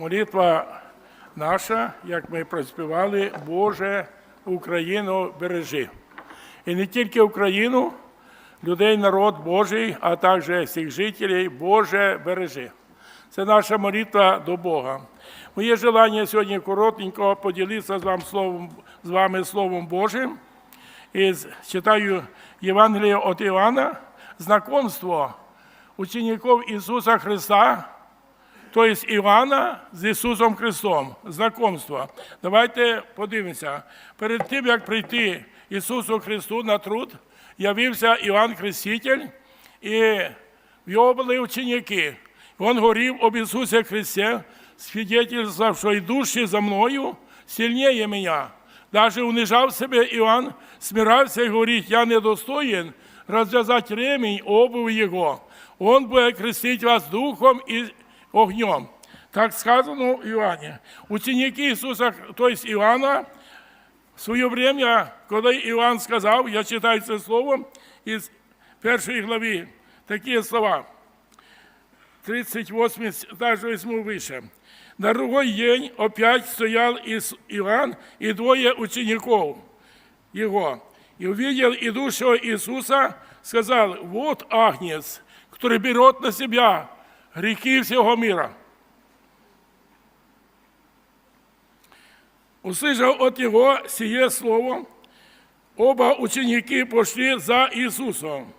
молитва наша, як ми проспівали, Боже, Україну бережи. І не тільки Україну, людей, народ Божий, а також всіх жителів, Боже, бережи. Це наша молитва до Бога. Моє желання сьогодні коротенько поділитися з вами Словом, з вами Словом Божим. І читаю Євангеліє від Івана, знакомство учеників Ісуса Христа, тобто Івана з Ісусом Христом. Знакомство. Давайте подивимося. Перед тим, як прийти Ісусу Христу на труд, явився Іван Хреститель, і в його були ученики. Він говорив об Ісусі Христі, свідетельствував, що йдущий за мною сильніє мене. Даже унижав себе Іван, смирався і говорить, я недостоїн розв'язати ремінь обуви Його. Он буде крестити вас духом і огнем. Так сказано в Іоанні. Ученики Ісуса, тобто Івана, в своє время, коли Іван сказав, я читаю це слово із першої глави, такі слова. 38, даже возьму выше. На другой день опять стоял Иоанн и двое учеников его. И увидел идущего Иисуса, сказал, вот Агнец, который берет на себя грехи всего мира. Услышав от него сие слово, оба ученики пошли за Иисусом.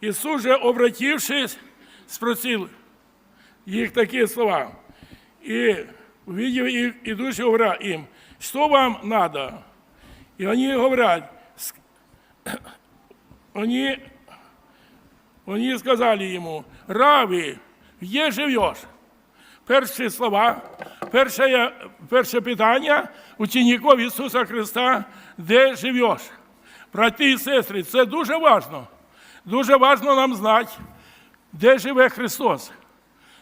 Иисус же, обратившись, спросил их такие слова. И, увидев их, идущего, говоря им, что вам надо? И они говорят, «С- они, они сказали ему, Рави, где живешь? Перші слова, перше, перше питання учніків Ісуса Христа, де живеш? Брати і сестри, це дуже важливо. Дуже важливо нам знати, де живе Христос.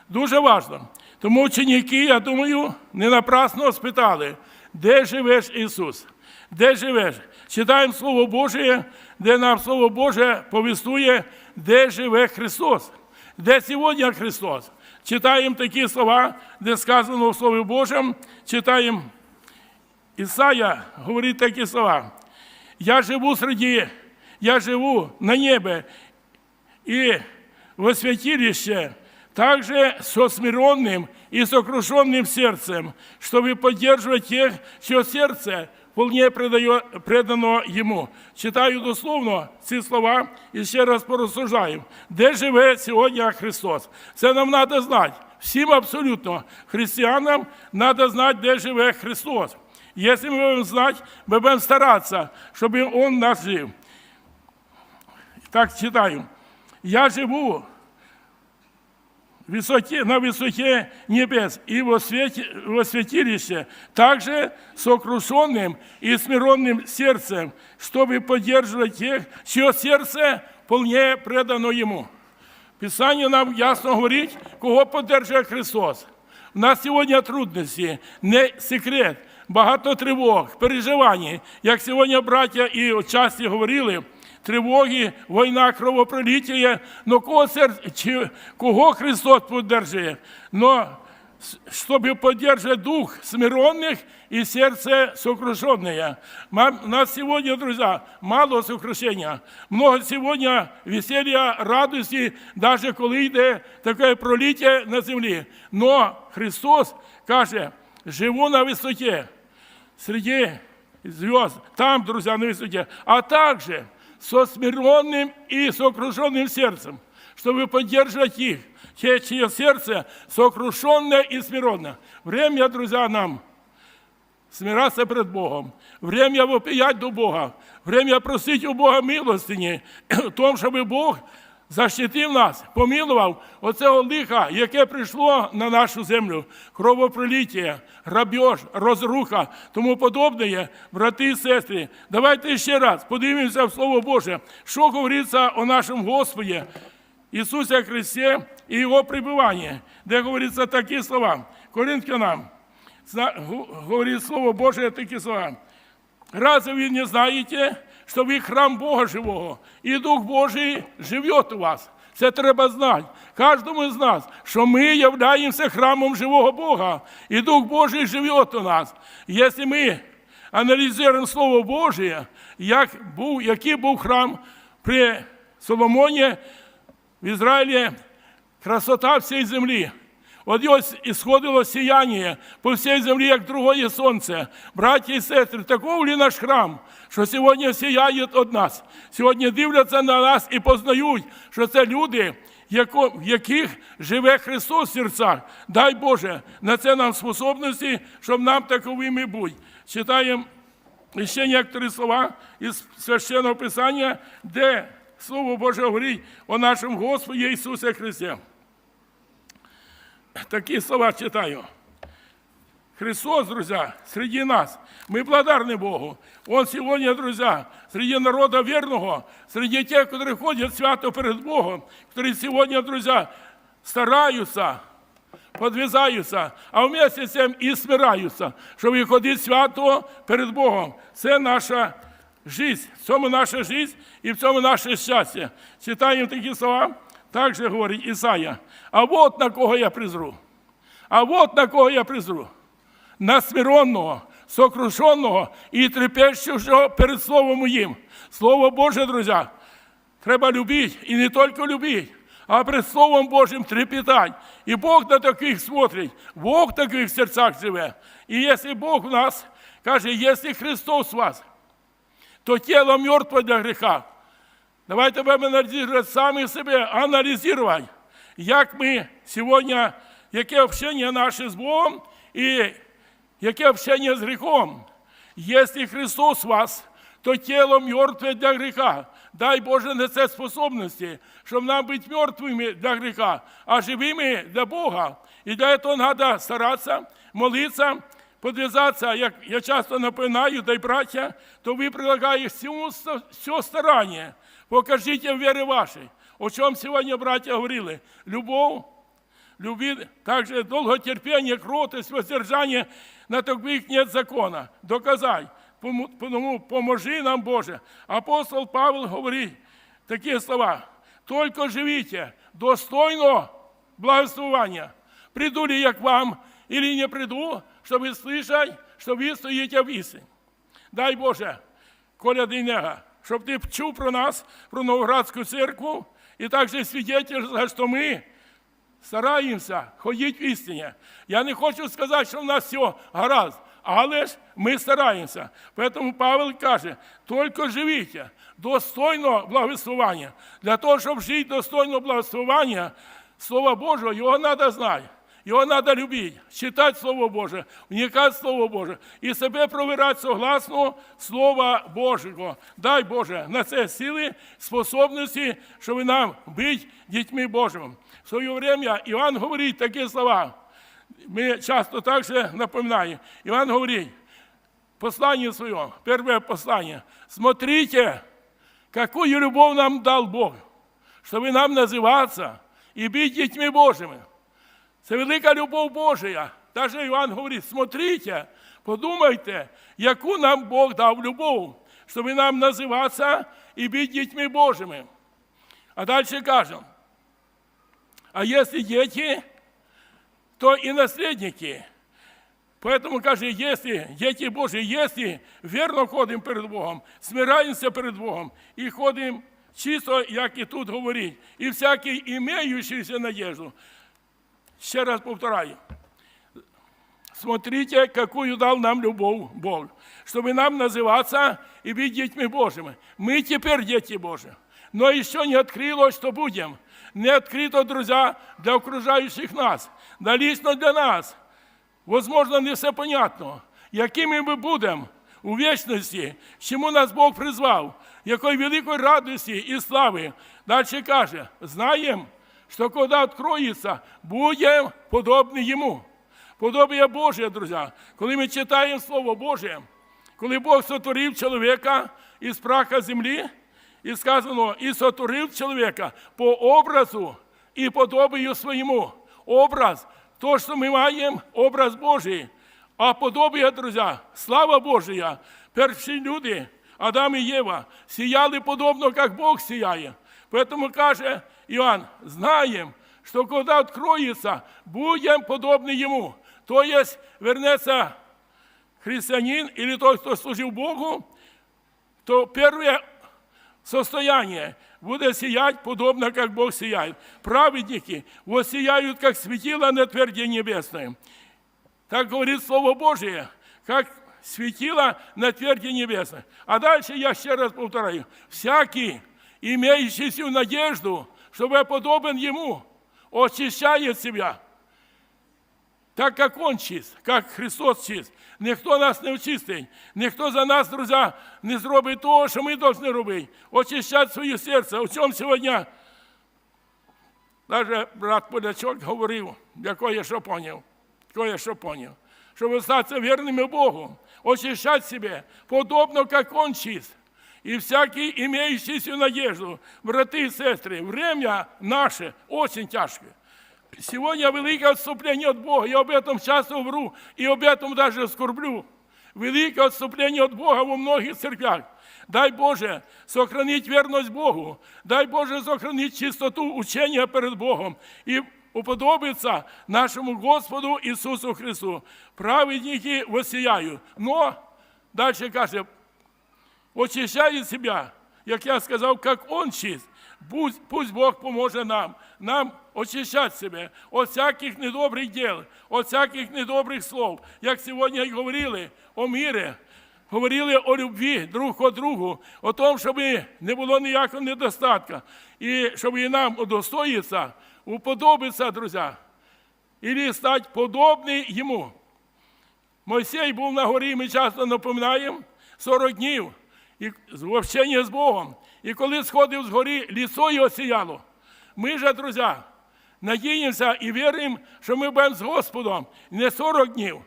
Дуже важливо. Тому ученики, я думаю, не напрасно спитали, де живеш Ісус? Де живеш? Читаємо Слово Боже, де нам Слово Боже повістує, де живе Христос. Де сьогодні Христос? Читаємо такі слова, де сказано в Слові Божому, читаємо Ісая говорить такі слова. Я живу среди, я живу на небе, и во святилище также со смиренным и сокрушенным сердцем, чтобы поддерживать тех, чье сердце вполне предано Йому. Читаю дословно ці слова і ще раз порозсуждаю. Де живе сьогодні Христос? Це нам треба знати. Всім абсолютно християнам треба знати, де живе Христос. Якщо ми будемо знати, ми будемо старатися, щоб Він нас жив. Так читаю. Я живу высоте, на высоте небес и во, свете, во святилище, также сокрушенным и смиренным сердцем, чтобы поддерживать тех, чье сердце полнее предано Ему. Писание нам ясно говорить, кого поддержує Христос. У нас сьогодні трудності, не секрет, багато тривог, переживань. Як сьогодні браття і часті говорили, тривоги, війна, кровопролиття, но кого, серце, чи, кого Христос поддержує? Но чтобы поддерживать дух смиренных и сердце сокрушенное. Ма- У нас сегодня, друзья, мало сокрушения. Много сегодня веселья, радости, даже коли йде таке проліття на землі. Но Христос каже, живу на висоте, среди звезд, там, друзья, на высоте, а также со смиренным и сокрушенным сердцем, чтобы поддерживать их, те, чье сердце сокрушенное и смиренное. Время, друзья, нам смираться пред Богом. Время вопиять до Бога. Время просить у Бога милостині, в тому, щоб Бог защитив нас, помилував оцього лиха, яке прийшло на нашу землю. Кровопролиття, грабеж, розруха, тому подобне, брати і сестри. Давайте ще раз подивимося в Слово Боже, що говориться о нашому Господі, Ісусі Христі і Його пребывании, де говориться такі слова. Коринфянам, гу- Слово Божие такі слова. Разве вы не знаете, что вы храм Бога живого, и Дух Божий живет у вас? Це треба знати. Кожному з нас, що ми являємося храмом живого Бога, і Дух Божий живе у нас. Якщо ми аналізуємо Слово Боже, як був, який був храм при Соломоні в Ізраїлі, красота всієї землі. От ось ісходило сіяння по всій землі, як другое сонце. Браті і сестри, таков ли наш храм, що сьогодні сіяє від нас. Сьогодні дивляться на нас і познають, що це люди, в яких живе Христос в серцях. Дай Боже, на це нам способності, щоб нам таковими бути. Читаємо ще некоторі слова із священного Писання, де Слово Боже говорить о нашому Господі Ісусі Христі. Такі слова читаю. Христос, друзья, среди нас. Мы благодарны Богу. Он сегодня, друзья, среди народа верного, среди тех, которые ходят свято перед Богом, которые сегодня, друзья, стараются, подвязаються, а вместе з цим і смираються, щоб ходити свято перед Богом. Це наша життя, в цьому наша життя і в цьому наше щастя. Читаємо такі слова, так же говорить Ісая. А от на кого я призру. А от на кого я призру. На смиронного, сокрушеного і трепещущого перед Словом моїм. Слово Боже, друзі, треба любити, і не тільки любити, а перед Словом Божим трепетать. І Бог на таких смотрить, Бог в таких серцях живе. І якщо Бог в нас каже, якщо Христос в вас, то тіло мертве для гріха. Давайте будемо аналізувати самі себе, аналізувати, як ми сьогодні, яке общення наше з Богом і яке общення з гріхом. Якщо Христос вас, то тіло мертве для гріха. Дай Боже на це способності, щоб нам бути мертвими для гріха, а живими для Бога. І для цього треба старатися, молитися, подвязатися, як я часто напоминаю, дай браття, то ви прилагаєте всьому, все старання. Покажіть в вірі вашій. О чому сьогодні браття говорили? Любов, Люби также долготерпение, кротость, воздержание, на таких нет закона. Доказай. Потому поможи нам, Боже. Апостол Павел говорит такие слова. Только живите достойно благословения. Приду ли я к вам или не приду, чтобы слышать, что вы стоите в истине. Дай Боже, Коля Дейнега, щоб ти чув про нас, про Новоградську церкву, і також свідетельствував, що ми стараємося ходити в істині. Я не хочу сказати, що в нас все гаразд, але ж ми стараємося. Тому Павел каже, тільки живіть достойно благословення. Для того, щоб жити достойно благословення, Слова Божого, його треба знати. Його треба любити, читати Слово Боже, вникати в Слово Боже і себе провірати согласно Слова Божого. Дай Боже на це сили, способності, щоб нам бути дітьми Божими. В своє время Іван говорить такі слова. Ми часто також напоминаємо. Іван говорить, послание свое, первое послание. Смотрите, какую любовь нам дал Бог, чтобы нам называться и быть детьми Божьими. Це велика любов Божия. Даже Іван говорить, смотрите, подумайте, яку нам Бог дав любов, щоб нам називатися і бути дітьми Божими. А далі кажемо, а якщо діти, то і наслідники. Поэтому каже, если дети Божьи, если верно ходимо перед Богом, смираємося перед Богом і ходимо чисто, як і тут говорить, і всякий імеючийся надежду. Ще раз повторяю. Смотрите, какую дал нам любовь Бог, чтобы нам называться и быть детьми Божьими. Мы теперь дети Божьи. Но еще не открылось, что будем. Не открыто, друзья, для окружающих нас, да лично для нас. Возможно, не все понятно. Якими ми будемо у вічності, чому нас Бог призвав, якої великої радості і слави. Далі каже, знаємо, що коли відкроється, будемо подобні Йому. Подобія Божє, друзі. Коли ми читаємо Слово Боже, коли Бог сотворив чоловіка із праха землі, і сказано, і сотворив чоловіка по образу і подобію своєму. Образ, то, що ми маємо, образ Божий. А подобія, друзі, слава Божия, перші люди, Адам і Єва, сіяли подобно, як Бог сіяє. Тому каже, Иоанн, знаем, что когда откроется, будем подобны Ему. То есть вернется христианин или тот, кто служил Богу, то первое состояние будет сиять подобно, как Бог сияет. Праведники воссияют, как светило на тверде небесной. Так говорит Слово Божие, как светило на тверде небесной. А дальше я ще раз повторяю. Всякий, имеющийся надежду, чтобы подобен Ему, очищает себя. Так як Он чист, як Христос чист. Ніхто нас не очистить, ніхто за нас, друзі, не зробить того, що ми повинні робити. Очищати своє серце. У чому сьогодні навіть брат Полячок говорив, якого я що поняв, якого я що поняв, щоб остатися вірними Богу, очищать себе, подобно, как Он чист. И всякий, имеющийся надежду, браты и сестры, время наше очень тяжкое. Сегодня великое отступление от Бога. Я об этом часто вру и об этом даже скорблю. Великое отступление от Бога во многих церквях. Дай Боже сохранить верность Богу. Дай Боже сохранить чистоту учения перед Богом и уподобиться нашему Господу Иисусу Христу. Праведники воссияют. Но, дальше каже, очищає себе, як я сказав, як Он чист. Пусть, пусть Бог поможе нам, нам очищати себе от всяких недобрих діл, от всяких недобрих слов. Як сьогодні говорили о мірі, говорили о любві друг о другу, о тому, щоб не було ніякого недостатка. І щоб і нам удостоїться, уподобиться, друзі, і стати подобний йому. Мойсей був на горі, ми часто напоминаємо, 40 днів і общення з Богом. І коли сходив з гори, лісо його сіяло. Ми же, друзі, надіємося і віримо, що ми будемо з Господом не 40 днів,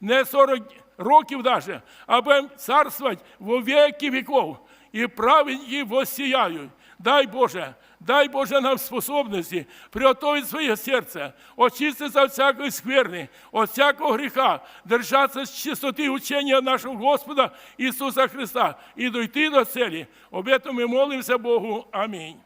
не 40 років даже, а будемо царствувати во віки віков. І праведники воссияють. Дай Боже, дай Боже нам способності приготовити своє серце, очиститися від всякої скверни, від всякого гріха, держатися з чистоти учення нашого Господа Ісуса Христа і дойти до цілі. Об этом ми молимося Богу. Амінь.